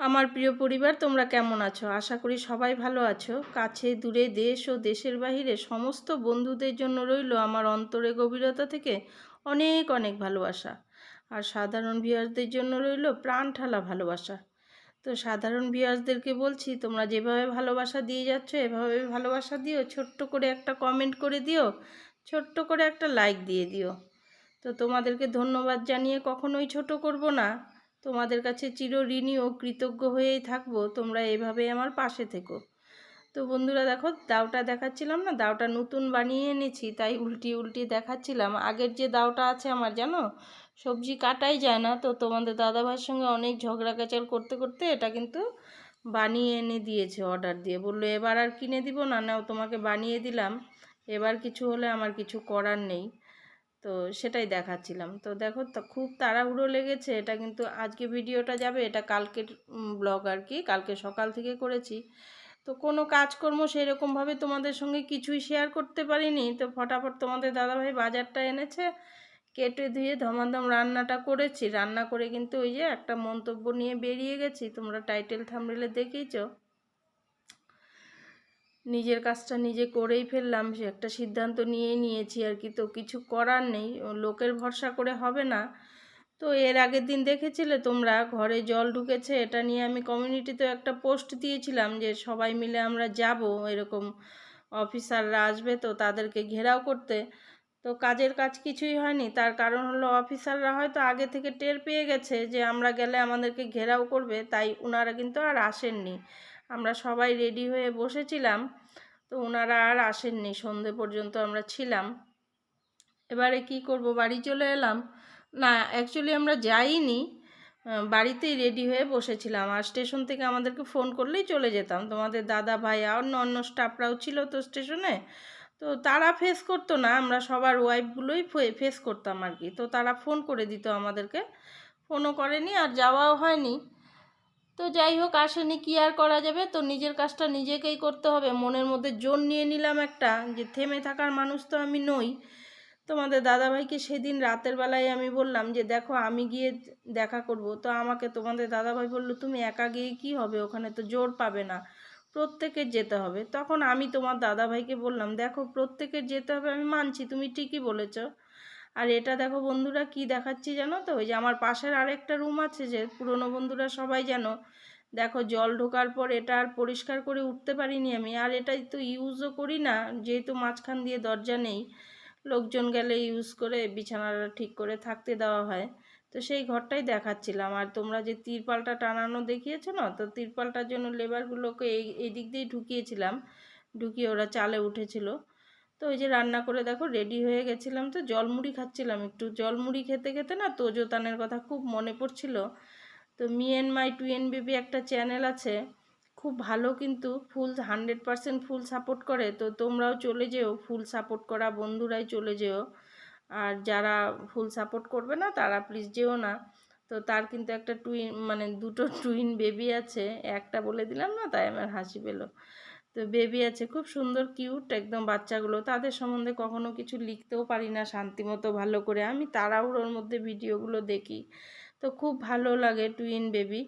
আমার প্রিয় পরিবার, তোমরা কেমন আছো? আশা করি সবাই ভালো আছো। কাছে, দূরে দেশ ও দেশের বাহিরে সমস্ত বন্ধুদের জন্য রইল আমার অন্তরে গভীরতা থেকে অনেক অনেক ভালোবাসা। আর সাধারণ ভিউয়ার্সদের জন্য রইল প্রাণ ঠালা ভালোবাসা। তো সাধারণ ভিউয়ার্সদেরকে বলছি, তোমরা যেভাবে ভালোবাসা দিয়ে যাচ্ছ, এভাবে ভালোবাসা দিও। ছোট্ট করে একটা কমেন্ট করে দিও, ছোট্ট করে একটা লাইক দিয়ে দিও। তো তোমাদেরকে ধন্যবাদ জানিয়ে কখনোই ছোট করব না। তোমাদের কাছে চিরঋণী ও কৃতজ্ঞ হয়েই থাকব, তোমরা এভাবে আমার পাশে থেকো। তো বন্ধুরা দেখো, দাওটা দেখাচ্ছিলাম না, দাওটা নতুন বানিয়ে এনেছি, তাই উল্টি উল্টি দেখাচ্ছিলাম। আগের যে দাওটা আছে আমার, জানো? সবজি কাটাই যায় না, তো তোমাদের দাদাভাইয়ের সঙ্গে অনেক ঝগড়া কেচাল করতে করতে এটা কিন্তু বানিয়ে এনে দিয়েছে অর্ডার দিয়ে। বলল, এবার আর কিনে দিব না, নাও তোমাকে বানিয়ে দিলাম। এবার কিছু হলে আমার কিছু করার নেই। তো সেটাই দেখাচ্ছিলাম। তো দেখো খুব তাড়াহুড়ো লেগেছে, এটা কিন্তু আজকে ভিডিওটা যাবে, এটা কালকের ব্লগ আর কি, কালকে সকাল থেকে করেছি। তো কোনো কাজকর্ম সেরকমভাবে তোমাদের সঙ্গে কিছুই শেয়ার করতে পারিনি। তো ফটাফট তোমাদের দাদাভাই বাজারটা এনেছে, কেটে ধুয়ে ধমাধম রান্নাটা করেছি। রান্না করে কিন্তু ওই যে একটা মন্তব্য নিয়ে বেরিয়ে গেছি, তোমরা টাইটেল থামলে দেখেইছো। নিজের কাজটা নিজে করেই ফেললাম, সে একটা সিদ্ধান্ত নিয়েই নিয়েছি আর কি। তো কিছু করার নেই লোকের ভরসা করে হবে না। তো এর আগের দিন দেখেছিলে তোমরা, ঘরে জল ঢুকেছে, এটা নিয়ে আমি কমিউনিটিতে একটা পোস্ট দিয়েছিলাম যে সবাই মিলে আমরা যাব, এরকম অফিসাররা আসবে তো তাদেরকে ঘেরাও করতে। তো কাজের কাজ কিছুই হয়নি, তার কারণ হলো অফিসাররা হয়তো আগে থেকে টের পেয়ে গেছে যে আমরা গেলে আমাদেরকে ঘেরাও করবে, তাই ওনারা কিন্তু আর আসেননি। আমরা সবাই রেডি হয়ে বসেছিলাম, তো ওনারা আর আসেননি, সন্ধে পর্যন্ত আমরা ছিলাম। এবারে কি করব, বাড়ি চলে এলাম। না অ্যাকচুয়ালি আমরা যাইনি বাড়িতেই রেডি হয়ে বসেছিলাম। আর স্টেশন থেকে আমাদেরকে ফোন করলেই চলে যেতাম। তোমাদের দাদা ভাই আর অন্য অন্য স্টাফরাও ছিল তো স্টেশনে তো তারা ফেস করতো না। আমরা সবার ওয়াইফগুলোই ফেস করতাম আর কি। তো তারা ফোন করে দিত আমাদেরকে। ফোনও করেনি আর যাওয়াও হয়নি। তো যাই হোক আসেনি কি আর করা যাবে? তো নিজের কাজটা নিজেকেই করতে হবে। মনের মধ্যে জোর নিয়ে নিলাম একটা যে, থেমে থাকার মানুষ তো আমি নই। তোমাদের দাদাভাইকে সেদিন রাতের বেলায় আমি বললাম যে, দেখো, আমি গিয়ে দেখা করব। তো আমাকে তোমাদের দাদাভাই বলল, তুমি একা গিয়ে কি হবে? ওখানে তো জোর পাবে না। প্রত্যেকের যেতে হবে। তখন আমি তোমার দাদাভাইকে বললাম, দেখো, প্রত্যেকের যেতে হবে, আমি মানছি। তুমি ঠিকই বলেছ। আর এটা দেখো বন্ধুরা কি দেখাচ্ছি জানো তো? ওই যে আমার পাশের আরেকটা রুম আছে যে পুরনো বন্ধুরা সবাই জানো দেখো জল ঢোকার পর এটা আর পরিষ্কার করে উঠতে পারিনি আমি। আর এটাই তো ইউজও করি না, যেহেতু মাঝখান দিয়ে দরজা নেই, লোকজন গেলে ইউজ করে বিছানাটা ঠিক করে থাকতে দেওয়া হয়। তো সেই ঘরটাই দেখাচ্ছিলাম। আর তোমরা যে তিরপালটা টানানো দেখিয়েছো না, তো তিরপালটার জন্য লেবারগুলোকে এই এই দিক দিয়েই ঢুকিয়েছিলাম। ঢুকিয়ে ওরা চালে উঠেছিল। তো ওই যে রান্না করে দেখো রেডি হয়ে গেছিলাম তো জলমুড়ি খাচ্ছিলাম একটু। জলমুড়ি খেতে খেতে না তোজোতানের কথা খুব মনে পড়ছিল। তো me and my twin baby একটা চ্যানেল আছে। খুব ভালো কিন্তু full hundred percent full support করে। তো তোমরাও চলে যেও, ফুল সাপোর্ট করা বন্ধুরাই চলে যেও। আর যারা ফুল সাপোর্ট করবে না তারা প্লিজ যেও না। তো তার কিন্তু একটা টুইন মানে দুটো টুইন বেবি আছে। একটা বলে দিলাম না তাই আমার হাসি পেল। তো বেবি আছে, খুব সুন্দর, কিউট একদম বাচ্চাগুলো। তাদের সম্বন্ধে কখনো কিছু লিখতেও পারি না শান্তিমতো ভালো করে। আমি তাড়াহুড়োর মধ্যে ভিডিওগুলো দেখি। তো খুব ভালো লাগে টুইন বেবি।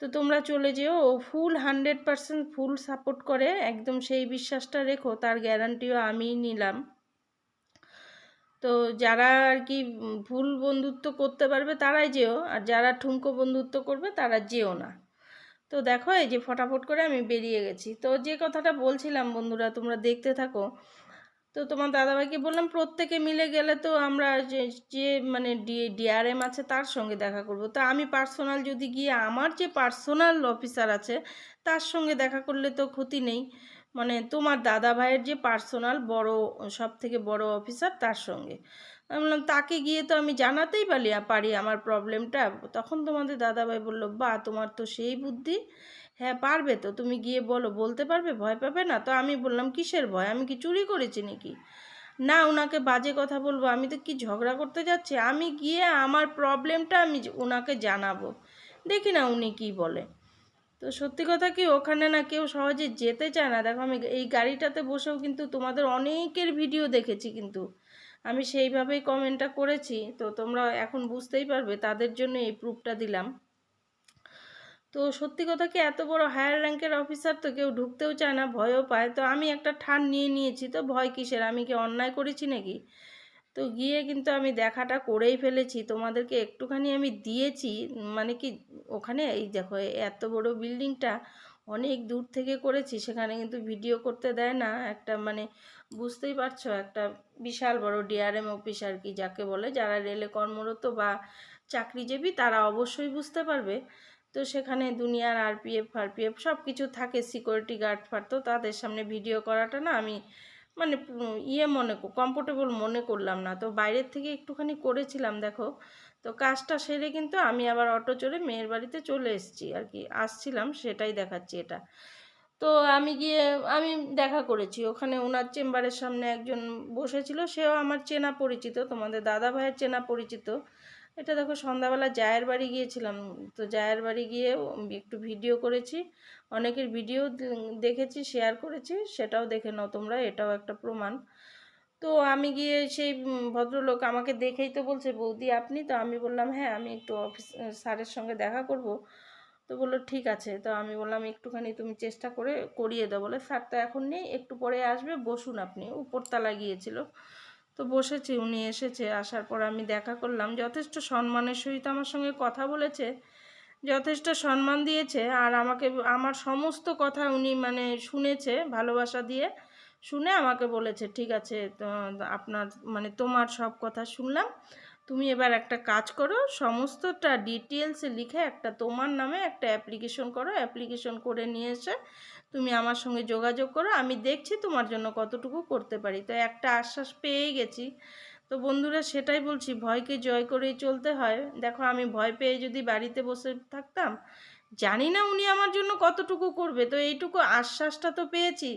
তো তোমরা চলে যেও, ও full hundred percent full support করে। একদম সেই বিশ্বাসটা রেখো, তার গ্যারান্টিও আমিই নিলাম। তো যারা আর কি ভুল বন্ধুত্ব করতে পারবে তারাই যেও, আর যারা ঠুমকো বন্ধুত্ব করবে তারা যেও না। তো দেখো এই যে ফটাফট করে আমি বেরিয়ে গেছি। তো যে কথাটা বলছিলাম বন্ধুরা, তোমরা দেখতে থাকো। তো তোমার দাদাভাইকে বললাম, প্রত্যেকে মিলে গেলে তো আমরা যে মানে ডিআরএম আছে তার সঙ্গে দেখা করব। তো আমি পার্সোনাল যদি গিয়ে আমার যে পার্সোনাল অফিসার আছে তার সঙ্গে দেখা করলে তো ক্ষতি নেই। মানে তোমার দাদা ভাইয়ের যে পার্সোনাল বড় সব থেকে বড় অফিসার তার সঙ্গে। আমি বললাম, তাকে গিয়ে তো আমি জানাতেই পারি পারি আমার প্রবলেমটা তখন তোমাদের দাদাভাই বলল বা তোমার তো সেই বুদ্ধি। হ্যাঁ পারবে তো, তুমি গিয়ে বলো, বলতে পারবে? ভয় পাবে না? তো আমি বললাম, কিসের ভয়? আমি কি চুরি করেছি নাকি? না ওনাকে বাজে কথা বলব, আমি তো কি ঝগড়া করতে যাচ্ছি? আমি গিয়ে আমার প্রবলেমটা আমি ওনাকে জানাব। দেখি না উনি কি বলে। তো সত্যি কথা কি, ওখানে না কেউ সহজে যেতে চায় না। দেখো আমি এই গাড়িটাতে বসেও কিন্তু তোমাদের অনেকের ভিডিও দেখেছি কিন্তু। আমি সেইভাবেই কমেন্টটা করেছি। তো তোমরা এখন বুঝতেই পারবে, তাদের জন্য এই প্রুফটা দিলাম। তো সত্যি কথা কি, এত বড় হায়ার র্যাঙ্কের অফিসার তো কেউ ঢুকতেও চায় না, ভয়ও পায়। তো আমি একটা ঠান নিয়ে নিয়েছি, তো ভয় কিসের? আমি কি অন্যায় করেছি নাকি? তো গিয়ে কিন্তু আমি দেখাটা করেই ফেলেছি। তোমাদেরকে একটুখানি আমি দিয়েছি মানে কি, ওখানে এই দেখো এত বড় বিল্ডিংটা অনেক দূর থেকে করেছি, সেখানে কিন্তু ভিডিও করতে দেয় না। একটা মানে বুঝতেই পারছ, একটা বিশাল বড় ডিআরএম অফিস আর কি যাকে বলে, যারা রেলে কর্মরত বা চাকরিজীবী তারা অবশ্যই বুঝতে পারবে। তো সেখানে দুনিয়ার আরপিএফ ফারপিএফ সব কিছু থাকে সিকিউরিটি গার্ড ফার তো তাদের সামনে ভিডিও করাটা না আমি মানে ইয়ে মনে কমফোর্টেবল মনে করলাম না। তো বাইরের থেকে একটুখানি করেছিলাম, দেখো। তো কাজটা সেরে কিন্তু আমি আবার অটো চড়ে মেয়ের বাড়িতে চলে এসেছি আর কি। আসছিলাম, সেটাই দেখাচ্ছি এটা। তো আমি গিয়ে, আমি দেখা করেছি। ওখানে ওনার চেম্বারের সামনে একজন বসেছিল, সেও আমার চেনা পরিচিত, তোমাদের দাদা ভাইয়ের চেনা পরিচিত। এটা দেখো, সন্ধ্যাবেলা জায়ের বাড়ি গিয়েছিলাম। তো জায়ের বাড়ি গিয়ে একটু ভিডিও করেছি, অনেকের ভিডিও দেখেছি, শেয়ার করেছি, সেটাও দেখে নাও তোমরা, এটাও একটা প্রমাণ। তো আমি গিয়ে সেই ভদ্রলোক আমাকে দেখেই তো বলছে, বৌদি, আপনি? তো আমি বললাম হ্যাঁ আমি একটু অফিস, স্যারের সঙ্গে দেখা করব। তো বলল, ঠিক আছে। তো আমি বললাম, একটুখানি তুমি চেষ্টা করে করিয়ে দাও। বলে স্যার তো এখন নেই, একটু পরে আসবে, বসুন আপনি। উপরতলা গিয়েছিল। তো বসেছি, উনি এসেছে, আসার পর আমি দেখা করলাম, যথেষ্ট সম্মানের সহিত আমার সঙ্গে কথা বলেছে, যথেষ্ট সম্মান দিয়েছে, আর আমাকে, আমার সমস্ত কথা উনি মানে শুনেছে, ভালোবাসা দিয়ে শুনে আমাকে বলেছে, ঠিক আছে আপনার মানে তোমার সব কথা শুনলাম। তুমি এবার একটা কাজ করো, সমস্তটা ডিটেলসে লিখে একটা তোমার নামে একটা অ্যাপ্লিকেশন করো অ্যাপ্লিকেশন করে নিয়ে এসে তুমি আমার সঙ্গে যোগাযোগ করো, আমি দেখছি তোমার জন্য কতটুকু করতে পারি। তো একটা আশ্বাস পেয়েই গেছি। তো বন্ধুরা সেটাই বলছি, ভয়কে জয় করেই চলতে হয়। দেখো আমি ভয় পেয়ে যদি বাড়িতে বসে থাকতাম, জানি না উনি আমার জন্য কতটুকু করবে। তো এইটুকু আশ্বাসটা তো পেয়েছি।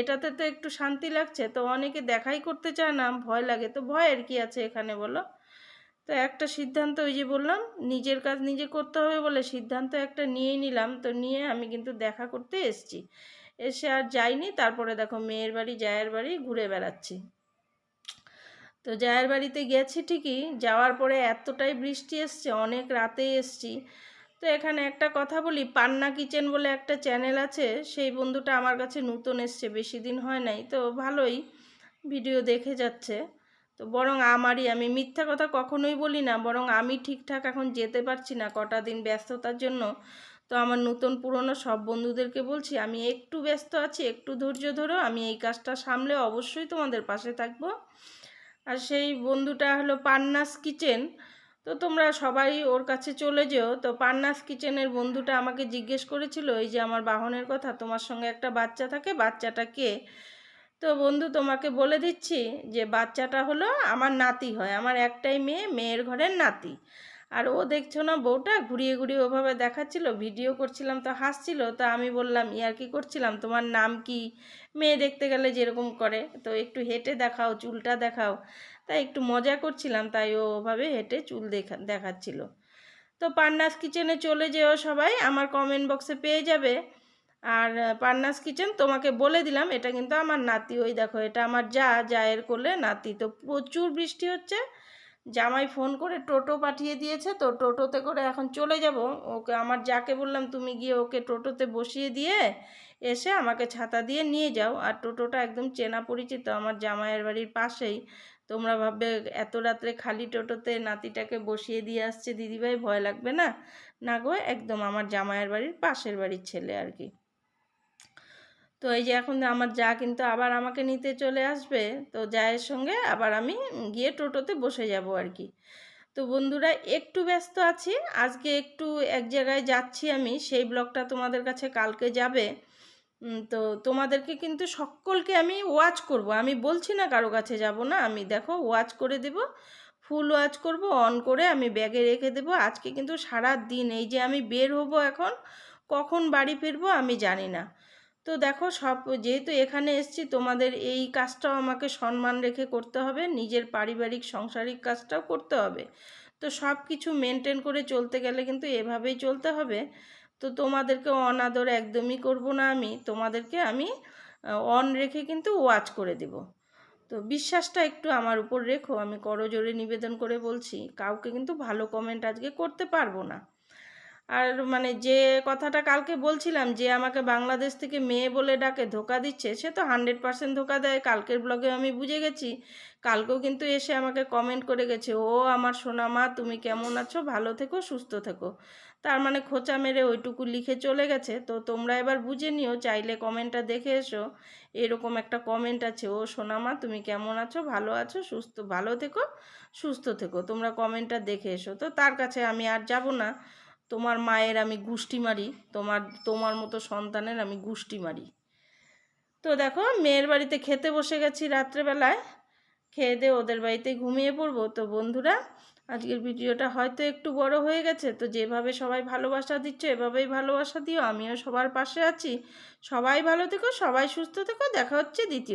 এটাতে তো একটু শান্তি লাগছে। তো অনেকে দেখাই করতে চায় না, ভয় লাগে। তো ভয়ের কি আছে এখানে বলো? তো একটা সিদ্ধান্ত ওই যে বললাম, নিজের কাজ নিজে করতে হবে বলে সিদ্ধান্ত একটা নিয়েই নিলাম। তো নিয়ে আমি কিন্তু দেখা করতে এসছি। এসে আর যাইনি, তারপরে দেখো মেয়ের বাড়ি, জায়ের বাড়ি ঘুরে বেড়াচ্ছি। তো জায়ের বাড়িতে গেছি ঠিকই, যাওয়ার পরে এতটাই বৃষ্টি এসছে, অনেক রাতে এসছি। তো এখানে একটা কথা বলি, পান্না কিচেন বলে একটা চ্যানেল আছে, সেই বন্ধুটা আমার কাছে নতুন এসছে, বেশি দিন হয় নাই। তো ভালোই, ভিডিও দেখে যাচ্ছে। তো বরং আমারই, আমি মিথ্যা কথা কখনোই বলি না, বরং আমি ঠিকঠাক এখন যেতে পারছি না কটা দিন ব্যস্ততার জন্য। তো আমার নতুন পুরনো সব বন্ধুদেরকে বলছি, আমি একটু ব্যস্ত আছি, একটু ধৈর্য ধরো, আমি এই কাজটা সামলে অবশ্যই তোমাদের পাশে থাকব। আর সেই বন্ধুটা হলো পান্নাস কিচেন। তো তোমরা সবাই ওর কাছে চলে যেও। তো পান্নাস কিচেনের বন্ধুটা আমাকে জিজ্ঞেস করেছিল, এই যে আমার বাহনের কথা, তোমার সঙ্গে একটা বাচ্চা থাকে, বাচ্চাটা কে? তো বন্ধু, তোমাকে বলে দিচ্ছি যে বাচ্চাটা হলো আমার নাতি হয়, আমার একটাই মেয়ে, মেয়ের ঘরের নাতি। আর ও দেখছ না বউটা ঘুরিয়ে ঘুরিয়ে ওভাবে দেখাচ্ছিল, ভিডিও করছিলাম, তো হাসছিল, তো আমি বললাম, ইয়ার কি করছিলাম? তোমার নাম কি? মেয়ে দেখতে গেলে যেরকম করে, তো একটু হেঁটে দেখাও, চুলটা দেখাও। তাই একটু মজা করছিলাম, তাই ও ওভাবে হেঁটে চুল দেখা, দেখাচ্ছিল। তো পান্নাস কিচেনে চলে যেও সবাই, আমার কমেন্ট বক্সে পেয়ে যাবে। আর পান্নাস কিচেন তোমাকে বলে দিলাম, এটা কিন্তু আমার নাতি। ওই দেখো, এটা আমার যা জায়ের কোলে নাতি। তো প্রচুর বৃষ্টি হচ্ছে, জামাই ফোন করে টোটো পাঠিয়ে দিয়েছে, তো টোটোতে করে এখন চলে যাব। ওকে, আমার যাকে বললাম, তুমি গিয়ে ওকে টোটোতে বসিয়ে দিয়ে এসে আমাকে ছাতা দিয়ে নিয়ে যাও। আর টোটোটা একদম চেনা পরিচিত, আমার জামাইয়ের বাড়ির পাশেই। তোমরা ভাববে, এত রাত্রে খালি টোটোতে নাতিটাকে বসিয়ে দিয়ে আসছে, দিদিভাই ভয় লাগবে না? না গো, একদম আমার জামাইয়ের বাড়ির পাশের বাড়ির ছেলে আর কি। তো এই যে এখন আমার যা কিন্তু আবার আমাকে নিতে চলে আসবে, তো যায়ের সঙ্গে আবার আমি গিয়ে টোটোতে বসে যাব আর কি। তো বন্ধুরা, একটু ব্যস্ত আছি, আজকে একটু এক জায়গায় যাচ্ছি আমি, সেই ব্লগটা তোমাদের কাছে কালকে যাবে। তো তোমাদেরকে কিন্তু সকলকে আমি ওয়াচ করব, আমি বলছি না কারও কাছে যাব না, আমি দেখো ওয়াচ করে দেব, ফুল ওয়াচ করব, অন করে আমি ব্যাগে রেখে দেব, আজকে কিন্তু সারা দিন, এই যে আমি বের হব এখন, কখন বাড়ি ফিরবো আমি জানি না। তো দেখো সব, যেহেতু এখানে এসছি, তোমাদের এই কাজটাও আমাকে সম্মান রেখে করতে হবে, নিজের পারিবারিক, সংসারিক কাজটাও করতে হবে। তো সব কিছু মেনটেন করে চলতে গেলে কিন্তু এভাবেই চলতে হবে। তো তোমাদেরকে অনাদর একদমই করব না আমি, তোমাদেরকে আমি অন রেখে কিন্তু ওয়াচ করে দেব। তো বিশ্বাসটা একটু আমার উপর রেখো, আমি করজোরে নিবেদন করে বলছি, কাউকে কিন্তু ভালো কমেন্ট আজকে করতে পারব না। আর মানে যে কথাটা কালকে বলছিলাম যে আমাকে বাংলাদেশ থেকে মেয়ে বলে ডাকে, ধোকা দিচ্ছে, সে তো হান্ড্রেড পার্সেন্ট ধোকা দেয়। কালকের ব্লগে আমি বুঝে গেছি। কালকেও কিন্তু এসে আমাকে কমেন্ট করে গেছে, ও আমার সোনা মা, তুমি কেমন আছো? ভালো থেকো, সুস্থ থেকো। তার মানে খোঁচা মেরে ওইটুকু লিখে চলে গেছে। তো তোমরা এবার বুঝে নিও, চাইলে কমেন্টটা দেখে এসো। এরকম একটা কমেন্ট আছে, ও সোনা মা, তুমি কেমন আছো? ভালো আছো? সুস্থ, ভালো থেকো, সুস্থ থেকো। তোমরা কমেন্টটা দেখে এসো। তো তার কাছে আমি আর যাব না। তোমার মায়ের আমি গুষ্টি মারি, তোমার তোমার মতো সন্তানের আমি গুষ্টি মারি। তো দেখো, মেয়ের বাড়িতে খেতে বসে গেছি রাত্রেবেলায়। খেয়ে দিয়ে ওদের বাড়িতে ঘুমিয়ে পড়ব। তো বন্ধুরা, আজকের ভিডিওটা হয়তো একটু বড় হয়ে গেছে। তো যেভাবে সবাই ভালোবাসা দিচ্ছ, এভাবেই ভালোবাসা দিও। আমিও সবার পাশে আছি। সবাই ভালো থেকো, সবাই সুস্থ থেকো। দেখা হচ্ছে দ্বিতীয়